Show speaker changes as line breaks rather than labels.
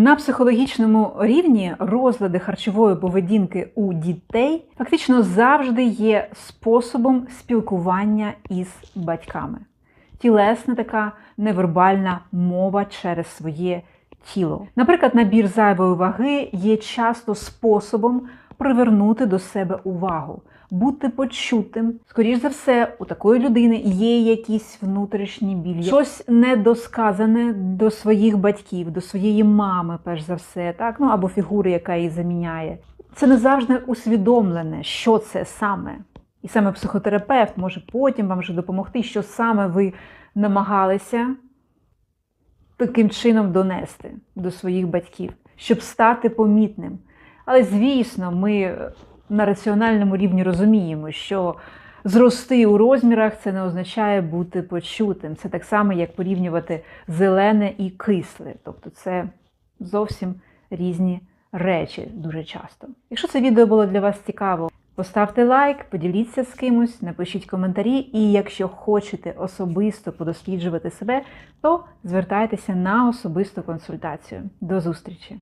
На психологічному рівні розлади харчової поведінки у дітей фактично завжди є способом спілкування із батьками. Тілесна така невербальна мова через своє тіло. Наприклад, набір зайвої ваги є часто способом привернути до себе увагу, бути почутим. Скоріш за все, у такої людини є якісь внутрішні білі, щось недосказане до своїх батьків, до своєї мами, перш за все, так ну або фігури, яка її заміняє. Це не завжди усвідомлене, що це саме. І саме психотерапевт може потім вам вже допомогти, що саме ви намагалися таким чином донести до своїх батьків, щоб стати помітним. Але звісно, ми на раціональному рівні розуміємо, що зрости у розмірах це не означає бути почутим. Це так само, як порівнювати зелене і кисле. Тобто це зовсім різні речі дуже часто. Якщо це відео було для вас цікаво, поставте лайк, поділіться з кимось, напишіть коментарі, і якщо хочете особисто подосліджувати себе, то звертайтеся на особисту консультацію. До зустрічі!